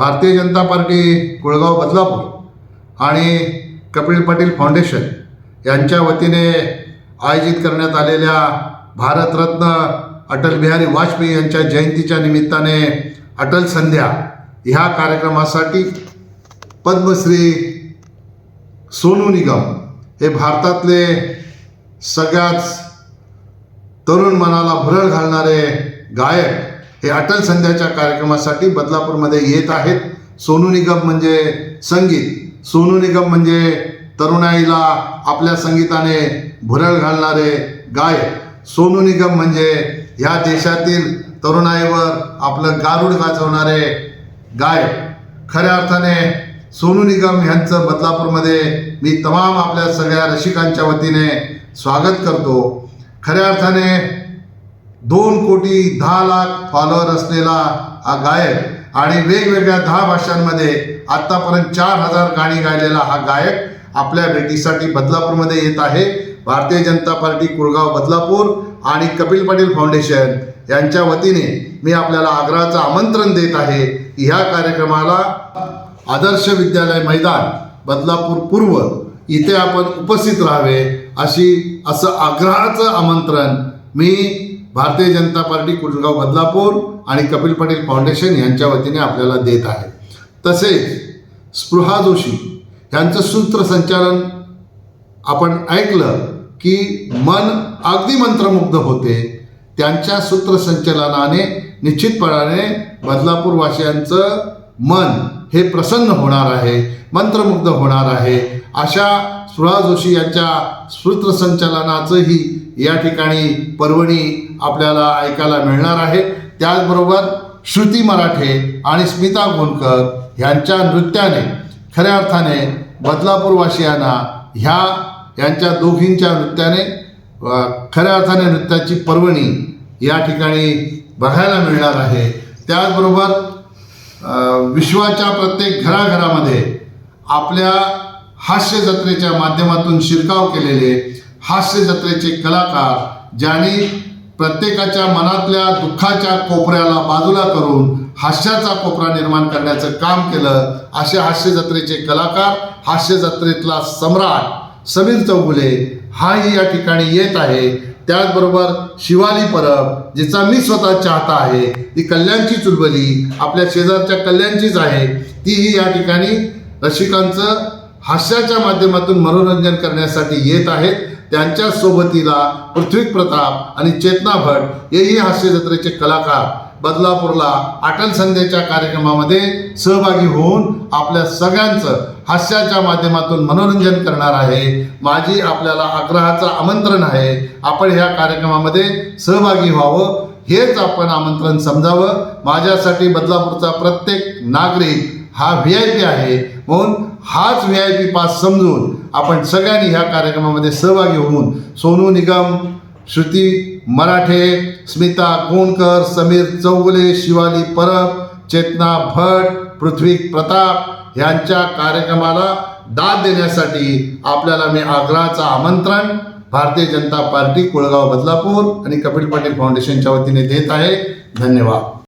Bharatiya Janata party Kulgaon Badlapur आणि Kapil Patil foundation यांच्या वतीने आयोजित करण्यात आलेल्या भारतरत्न अटल बिहारी वाजपेयी यांच्या जयंतीच्या निमित्ताने अटल संध्या ह्या कार्यक्रमासाठी पद्मश्री सोनू निगम हे भारतातले सगळ्यात तरुण मनाला भरळ घालणारे गायक हे अटल संध्याच्या कार्यक्रमासाठी बदलापूरमध्ये येत आहेत. सोनू निगम म्हणजे संगीत. सोनू निगम म्हणजे तरुणाईला आपल्या संगीताने भुरळ घालणारे गायक. सोनू निगम म्हणजे ह्या देशातील तरुणाईवर आपलं गारुड गाजवणारे गायक. खऱ्या अर्थाने सोनू निगम यांचं बदलापूरमध्ये मी तमाम आपल्या सगळ्या रसिकांच्या वतीने स्वागत करतो. खऱ्या अर्थाने दोन कोटी दहा लाख फॉलोअर असलेला हा गायक आणि वेगवेगळ्या दहा भाषांमध्ये आत्तापर्यंत चार हजार गाणी गायलेला हा गायक आपल्या भेटीसाठी बदलापूरमध्ये येत आहे. भारतीय जनता पार्टी कुळगाव बदलापूर आणि कपिल पाटील फाउंडेशन यांच्या वतीने मी आपल्याला आग्रहाचं आमंत्रण देत आहे ह्या कार्यक्रमाला आदर्श विद्यालय मैदान बदलापूर पूर्व इथे आपण उपस्थित राहावे अशी असं आग्रहाचं आमंत्रण मी भारतीय जनता पार्टी कुलगाव बदलापूर आणि कपिल पाटील फाउंडेशन यांच्या वतीने आपल्याला देत आहे. तसेच स्पृहा जोशी यांचं सूत्रसंचालन आपण ऐकलं की मन अगदी मंत्रमुग्ध होते. त्यांच्या सूत्रसंचलनाने निश्चितपणाने बदलापूरवासियांचं मन हे प्रसन्न होणार आहे मंत्रमुग्ध होणार आहे. अशा सुळा जोशी यांच्या सूत्रसंचालनाचंही या ठिकाणी पर्वणी आपल्याला ऐकायला मिळणार आहे. त्याचबरोबर श्रुती मराठे आणि स्मिता गोंडकर ह्यांच्या नृत्याने खऱ्या अर्थाने बदलापूरवासियांना ह्या यांच्या दोघींच्या नृत्याने खऱ्या अर्थाने नृत्याची पर्वणी या ठिकाणी बघायला मिळणार आहे. त्याचबरोबर विश्वाच्या प्रत्येक घराघरामध्ये आपल्या हास्य जत्रेच्या माध्यमातून शिरकाव केलेले हास्य जत्रेचे कलाकार ज्यांनी प्रत्येकाच्या मनातल्या दुःखाच्या कोपऱ्याला बाजूला करून हास्याचा कोपरा निर्माण करण्याचं काम केलं असे हास्य जत्रेचे कलाकार हास्य जत्रेतला सम्राट समीर चौगुले हाही या ठिकाणी येत आहे. त्याचबरोबर शिवाली परब जिचा मी स्वतः चाहता आहे ती कल्याणची चुलबली आपल्या शेजारच्या कल्याणचीच आहे तीही या ठिकाणी रसिकांचं हास्याच्या माध्यमातून मनोरंजन करण्यासाठी येत आहेत. त्यांच्या सोबतीला पृथ्वी प्रताप आणि चेतना भट हेही हास्य जत्रेचे कलाकार बदलापूरला अटल संध्याच्या कार्यक्रमामध्ये सहभागी होऊन आपल्या सगळ्यांचं हास्याच्या माध्यमातून मनोरंजन करणार आहे. माझी आपल्याला आग्रहाचं आमंत्रण आहे. आपण ह्या कार्यक्रमामध्ये सहभागी व्हावं. हेच आपण आमंत्रण समजावं. माझ्यासाठी बदलापूरचा प्रत्येक नागरिक हा व्ही आय पी आहे. म्हणून हाच व्ही आय पी पास समजून आपण सगळ्यांनी ह्या कार्यक्रमामध्ये सहभागी होऊन सोनू निगम श्रुती मराठे स्मिता कोणकर समीर चौगुले शिवाली परब चेतना भट पृथ्वी प्रताप यांच्या कार्यक्रमाला दाद देण्यासाठी आपल्याला मी आग्रहाचं आमंत्रण भारतीय जनता पार्टी कुळगाव बदलापूर आणि कपिल पाटील फाउंडेशनच्या वतीने देत आहे. धन्यवाद.